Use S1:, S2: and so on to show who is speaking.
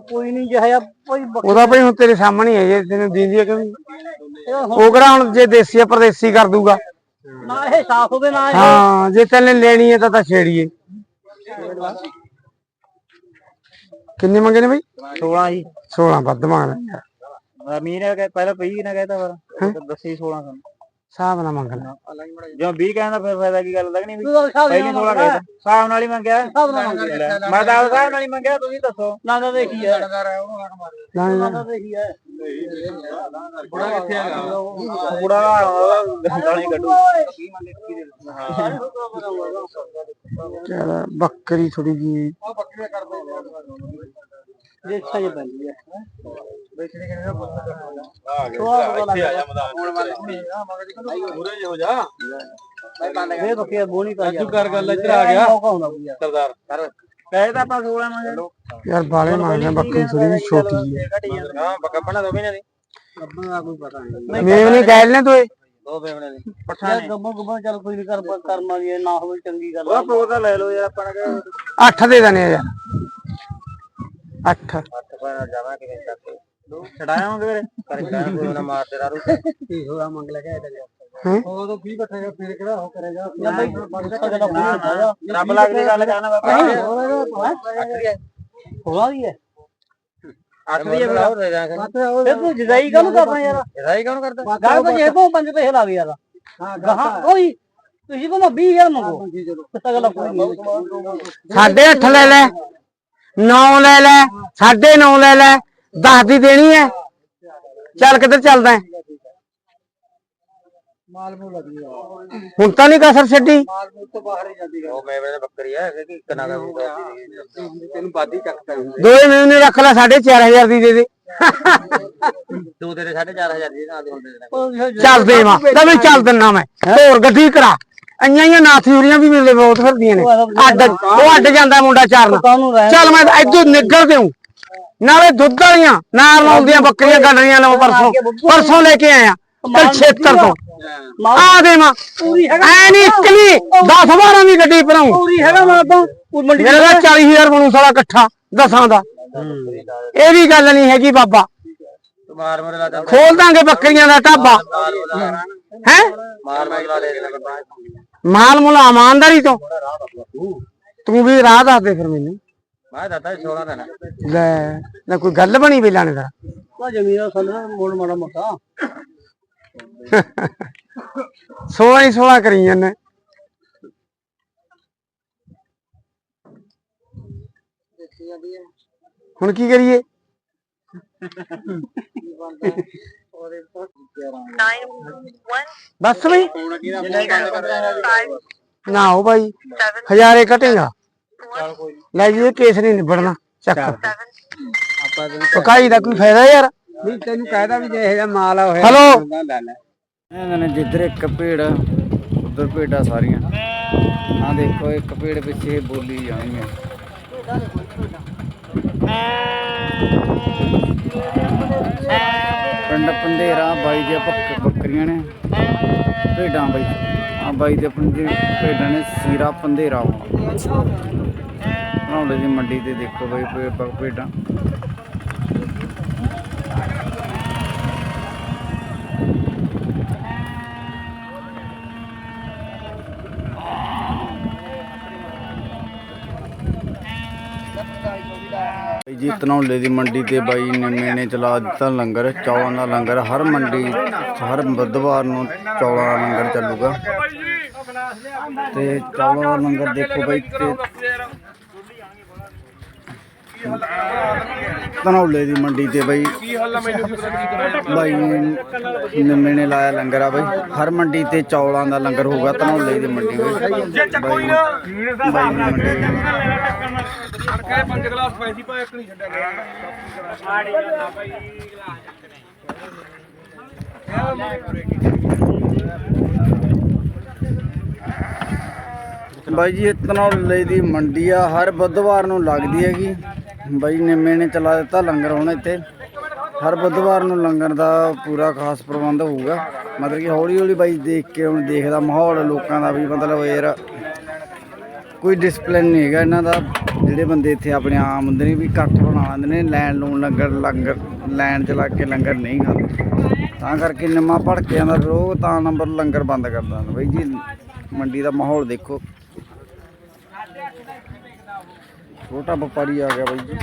S1: ਕੋਈ ਨਹੀਂ ਜਿਹਾ ਕੋਈ ਬੱਕਰੀ
S2: ਉਹਦਾ ਭਾਈ ਹੁਣ ਤੇਰੇ ਸਾਹਮਣੇ ਹੀ ਹੈ ਜੇ ਤੈਨੂੰ ਦੀਦੀ ਕਿ
S1: ਇਹਦਾ ਹੁਣ
S2: ਉਹ ਕਿਹੜਾ ਹੁਣ ਜੇ ਦੇਸੀ ਆ ਪਰਦੇਸੀ ਕਰ ਦੂਗਾ।
S1: ਨਾ ਇਹ ਸਾਫ਼ ਹੋਵੇ ਨਾ ਇਹ
S2: ਹਾਂ ਜੇ ਤੈਨੇ ਲੈਣੀ ਹੈ ਤਾਂ ਤਾਂ ਛੇੜੀਏ। ਕਿੰਨੇ ਮੰਗੇ ਨੇ ਬਈ?
S1: 16 ਜੀ।
S2: 16 ਵੱਧ ਮੰਗ ਲੈ।
S1: ਅਮੀਰ ਹੈ ਕਿ ਪਹਿਲਾਂ 20 ਨਾ ਕਹਿਤਾ ਪਰ ਦੱਸੀ 16 ਸਾਨੂੰ।
S2: ਹਿਸਾਬ ਨਾਲ ਮੰਗ ਲੈ।
S1: ਜਦੋਂ 20 ਕਹਿੰਦਾ ਫਿਰ ਫਾਇਦਾ ਕੀ ਗੱਲ ਲੱਗਣੀ ਵੀ? ਪਹਿਲੀ 16 ਕਹਿਤਾ ਹਿਸਾਬ ਨਾਲ ਹੀ ਮੰਗਿਆ। ਹਿਸਾਬ ਨਾਲ ਮੰਗਿਆ ਮੈਂ ਤਾਂ ਹਿਸਾਬ ਨਾਲ ਹੀ ਮੰਗਿਆ ਤੁਸੀਂ ਦੱਸੋ। ਨਾ ਤਾਂ ਦੇਖੀ ਹੈ
S2: ਨਾ ਨਾ
S1: ਨਾ। ਦੇਖੀ ਹੈ ਬੁੜਾ ਕਿੱਥੇ ਹੈਗਾ? ਬੁੜਾ ਦਾ ਗਾਲੀ ਕੱਢੂ।
S2: ਚੱਲ ਬੱਕਰੀ ਥੋੜੀ ਜੀ
S1: ਦੇਖਾ ਜੇ ਬੰਦੀ ਹੈ ਇਹ ਬੱਕੇ ਬੋਣੀ ਪਾ ਜਾ ਕਰ ਗੱਲ ਇੱਧਰ ਆ ਗਿਆ। ਸਰਦਾਰ। ਕਹੇ ਤਾਂ ਆਪਾਂ 16 ਮੰਗੇ
S2: ਯਾਰ ਬਾਲੇ ਮੰਗਦੇ ਬੱਕਰੀ ਥੋੜੀ ਜੀ ਛੋਟੀ ਜੀ
S1: ਹਾਂ। ਬੱਕਾ ਬਣਾ ਦੋ ਮਹੀਨੇ ਦੀ ਗੱਬਣ ਦਾ ਕੋਈ ਪਤਾ ਨਹੀਂ।
S2: ਮੇਵ ਨਹੀਂ। ਕਹਿ ਲੈਣੇ ਤੂੰ
S1: ਦੋ ਬੇਵਣੇ ਦੀ ਪਠਾਣੇ ਗੱਬੋ ਗੱਬੋ ਚੱਲ ਕੋਈ ਨਹੀਂ ਕਰ ਕਰਮ ਵਾਲੀ ਹੈ, ਨਾ ਹੋਵੇ ਚੰਗੀ ਗੱਲ ਉਹ ਪ੍ਰੋ ਤਾਂ ਲੈ ਲਓ ਯਾਰ ਆਪਾਂ ਨੇ
S2: 8 ਦੇ ਦਨੇ ਯਾਰ। 8
S1: ਹੱਥ ਪੈਣਾ ਜਾਵਾਂ ਕਿਵੇਂ ਚੱਕ ਛਡਾਇਆ ਮੈਂ ਵੀਰੇ ਕਰ ਛਡਾਇਆ ਕੋਈ ਨਾ ਮਾਰ ਤੇ ਰਾਰੂ ਕੀ ਹੋਇਆ ਮੰਗ ਲੈ ਕੇ? ਉਹ ਤਾਂ 20 ਬੱਠੇਗਾ ਫਿਰ ਕਿਹੜਾ ਹੋ ਕਰੇਗਾ? ਨਾ ਬਈ ਰੱਬ ਲੱਗ ਦੀ ਗੱਲ ਕਹਿਣਾ ਬਾਬਾ। ਹੋਣਾ ਵੀ ਹੈ। ਅੱਠ ਦੀ ਬਰਾਬਰ ਦੇ ਦਾਂਗੇ ਫਿਰ ਤੂੰ ਜਜ਼ਾਈ ਕਾਹਨੂੰ ਕਰਨਾ ਯਾਰ? ਜਜ਼ਾਈ ਕਾਹਨੂੰ ਕਰਦਾ? ਗਾਹ ਕੋ ਜੇ ਕੋ ਪੰਜ ਪੈਸੇ ਲਾਵੇ ਯਾਰ। ਹਾਂ ਗਾਹ ਕੋਈ ਤੁਸੀਂ ਕੋ 20000 ਮੰਗੋ। ਕਿਤਾ ਗੱਲ ਕੋਈ ਨਹੀਂ
S2: ਸਾਢੇ 8 ਲੈ ਲੈ। 9 ਲੈ ਲੈ। ਸਾਢੇ 9 ਲੈ ਲੈ। 10 ਦੀ ਦੇਣੀ ਹੈ। ਚੱਲ ਕਿੱਧਰ ਚੱਲਦਾ ਹੈ?
S1: ਮਾਲ ਮੂ ਲੱਗੀ
S2: ਹੁਣ ਤਾਂ ਨਹੀਂ ਕਸਰ ਛੱਡੀ।
S1: ਮਾਲ ਮੂ ਤੋਂ ਬਾਹਰ ਹੀ ਜਾਂਦੀ ਉਹ ਮੈਂ ਵੇਲੇ ਬੱਕਰੀ ਹੈ ਕਿ ਇੱਕ ਨਾ ਤੈਨੂੰ ਬਾਦੀ ਚੱਕਦਾ
S2: ਦੋਏ ਮੈਨੂੰ ਨੇ ਰੱਖ ਲੈ 4500 ਦੀ ਦੇ ਦੇ।
S1: ਦੋ ਤੇਰੇ 4500 ਦੀ ਨਾਲ ਦੇ ਦੇ
S2: ਚੱਲ ਦੇਵਾ ਤਾਂ ਵੀ ਚੱਲ ਦਿੰਨਾ ਮੈਂ। ਹੋਰ ਗੱਡੀ ਕਰਾ। ਅੰਆਂ ਹੀ ਨਾਥੀਉਰੀਆਂ ਵੀ ਮੇਰੇ ਬਹੁਤ ਫਿਰਦੀਆਂ ਨੇ। ਅੱਡ ਉਹ ਅੱਡ ਜਾਂਦਾ ਮੁੰਡਾ ਚਾਰਨ।
S1: ਕਾਹਨੂੰ ਰਹਿ
S2: ਚੱਲ ਮੈਂ ਇੱਧਰ ਨਿਕਲ ਦੇਉ। ਨਾਲੇ ਦੁੱਧ ਵਾਲੀਆਂ ਨਾਲ ਲਾਉਂਦੀਆਂ ਬੱਕਰੀਆਂ ਗੱਡਰੀਆਂ ਲਵਾਂ ਪਰਸੋਂ। ਪਰਸੋਂ ਲੈ ਕੇ ਆਇਆ। ਤੇ ਛੇਤਰ ਤੋਂ। ਆ। ਦੇ ਮਾਂ।
S1: ਪੂਰੀ ਹੈਗਾ
S2: ਐ ਨਹੀਂ ਇਕਲੀ 10 12 ਦੀ ਗੱਡੀ ਭਰਾਉ।
S1: ਪੂਰੀ ਹੈਗਾ ਮੈਂ ਤਾਂ ਉਹ ਮੰਡੀ
S2: ਮੇਰੇ ਦਾ 40000 ਬਣੂ ਸਾਲਾ ਇਕੱਠਾ ਦਸਾਂ ਦਾ। ਇਹ ਵੀ ਗੱਲ ਨਹੀਂ ਹੈਗੀ ਬਾਬਾ।
S1: ਮਾਰ ਮੇਰੇ ਲਾ
S2: ਖੋਲ ਦਾਂਗੇ ਬੱਕਰੀਆਂ ਦਾ ਢਾਬਾ। ਹੈ?
S1: ਮਾਰ ਮੇਰੇ ਲਾ ਲੈ
S2: ਮਾਲ ਮੁਲਾ ਇਮਾਨਦਾਰੀ ਤੋਂ। ਤੂੰ ਵੀ ਰਾਹ ਦੱਸ ਦੇ ਫਿਰ ਮੈਨੂੰ।
S1: ਮੈਂ ਦਾਤਾ 16 ਦਾ ਨਾ
S2: ਲੈ ਨਾ ਕੋਈ ਗੱਲ ਬਣੀ ਵੇ ਲਾਣੇ ਦਾ?
S1: ਉਹ ਜ਼ਮੀਨ ਦਾ ਸੰਨਾ ਮੋੜ ਮਾੜਾ ਮੋਟਾ।
S2: 16 ਹੀ 16 ਕਰੀ ਜਾਂਦੇ। ਹੁਣ ਕੀ ਕਰੀਏ? ਬਸ ਬਈ। ਨਾ ਹੋ ਭਾਈ ਹਜ਼ਾਰੇ ਕਟੇਗਾ। ਲੈ ਜੀ ਇਹ ਕੇਸ ਨਹੀਂ ਨਿਬੜਨਾ ਚੱਕ। ਪਕਾਈ ਦਾ ਕੋਈ ਫਾਇਦਾ ਯਾਰ?
S1: ਨਹੀਂ ਤੈਨੂੰ ਕਹਿਦਾ ਵੀ ਜੇ ਇਹ ਜਿਹਾ ਮਾਲ ਆ ਹੋਇਆ
S2: ਹੈਲੋ
S1: ਲੈ ਲੈ।
S3: ਇਹਨਾਂ ਨੇ ਜਿੱਧਰ ਇੱਕ ਭੇਡ ਉਧਰ ਭੇਡਾਂ ਸਾਰੀਆਂ। ਆ ਦੇਖੋ ਇੱਕ ਭੇਡ ਪਿੱਛੇ ਬੋਲੀ ਜਾਣੀ ਹੈ ਪਿੰਡ ਪੰਦੇਰਾ ਬਾਈ ਦੀਆਂ ਬੱਕ- ਬੱਕਰੀਆਂ ਨੇ। ਭੇਡਾਂ ਬਾਈ। ਆ ਬਾਈ ਦੇ ਪੰਦੇ ਭੇਡਾਂ ਨੇ ਸੀਰਾ ਪੰਦੇਰਾ ਬਣਾਉਂਦੇ ਦੀ ਮੰਡੀ ਤੇ, ਦੇਖੋ ਬਾਈ ਭੇਡਾਂ। ਜੀ ਧਨੌਲੇ ਦੀ ਮੰਡੀ ਤੇ ਬਾਈ ਨੇ ਮੇਨੇ ਚਲਾ ਦਿੱਤਾ ਲੰਗਰ, ਚੌਲਾਂ ਦਾ ਲੰਗਰ। ਹਰ ਮੰਡੀ ਹਰ ਬੁੱਧਵਾਰ ਨੂੰ ਚੌਲਾਂ ਦਾ ਲੰਗਰ ਚੱਲੂਗਾ। ਤੇ ਚੌਲਾਂ ਦਾ ਲੰਗਰ ਦੇਖੋ ਬਾਈ, ਤੇ ਧਨੌਲੇ ਦੀ ਮੰਡੀ ਤੇ ਬਾਈ। ਬਾਈ ਨੇ ਨਿੰਮੇ ਨੇ ਲਾਇਆ ਲੰਗਰ ਆ ਬਾਈ। ਹਰ ਮੰਡੀ ਤੇ ਚੌਲਾਂ ਦਾ ਲੰਗਰ ਹੋਊਗਾ ਧਨੌਲੇ ਦੀ ਮੰਡੀ ਵਿੱਚ। ਬਾਈ ਬਾਈ ਦੀ ਮੰਡੀ ਬਾਈ। ਜੀ ਇਹ ਧਨੌਲੇ ਦੀ ਮੰਡੀ ਆ ਹਰ ਬੁੱਧਵਾਰ ਨੂੰ ਲੱਗਦੀ ਹੈਗੀ। ਬਾਈ ਨਿੰਮੇ ਨੇ ਚਲਾ ਦਿੱਤਾ ਲੰਗਰ ਹੁਣ ਇੱਥੇ। ਹਰ ਬੁੱਧਵਾਰ ਨੂੰ ਲੰਗਰ ਦਾ ਪੂਰਾ ਖਾਸ ਪ੍ਰਬੰਧ ਹੋਊਗਾ। ਮਤਲਬ ਕਿ ਹੌਲੀ ਹੌਲੀ ਬਾਈ ਦੇਖ ਕੇ ਹੁਣ ਦੇਖਦਾ ਮਾਹੌਲ, ਲੋਕਾਂ ਦਾ ਵੀ ਮਤਲਬ ਯਾਰ ਕੋਈ ਡਿਸਪਲਿਨ ਨਹੀਂ ਹੈਗਾ ਇਹਨਾਂ ਦਾ। ਜਿਹੜੇ ਬੰਦੇ ਇੱਥੇ ਆਪਣੇ ਆਮ ਹੁੰਦੇ ਨੇ ਵੀ ਇਕੱਠ ਬਣਾ ਲੈਂਦੇ ਨੇ, ਲੈਣ ਲੂਣ ਲੰਗਰ ਲੰਗਰ, ਲੈਣ ਚ ਲੱਗ ਕੇ ਲੰਗਰ ਨਹੀਂ ਖਾਂਦੇ। ਤਾਂ ਕਰਕੇ ਨਿੰਮਾ ਭੜਕਿਆਂ ਦਾ ਫਿਰ ਉਹ ਤਾਂ ਨੰਬਰ ਲੰਗਰ ਬੰਦ ਕਰ ਦਿੰਦਾ ਬਈ ਜੀ। ਮੰਡੀ ਦਾ ਮਾਹੌਲ ਦੇਖੋ। ਛੋਟਾ ਵਪਾਰੀ ਆ ਗਿਆ ਬਾਈ ਜੀ।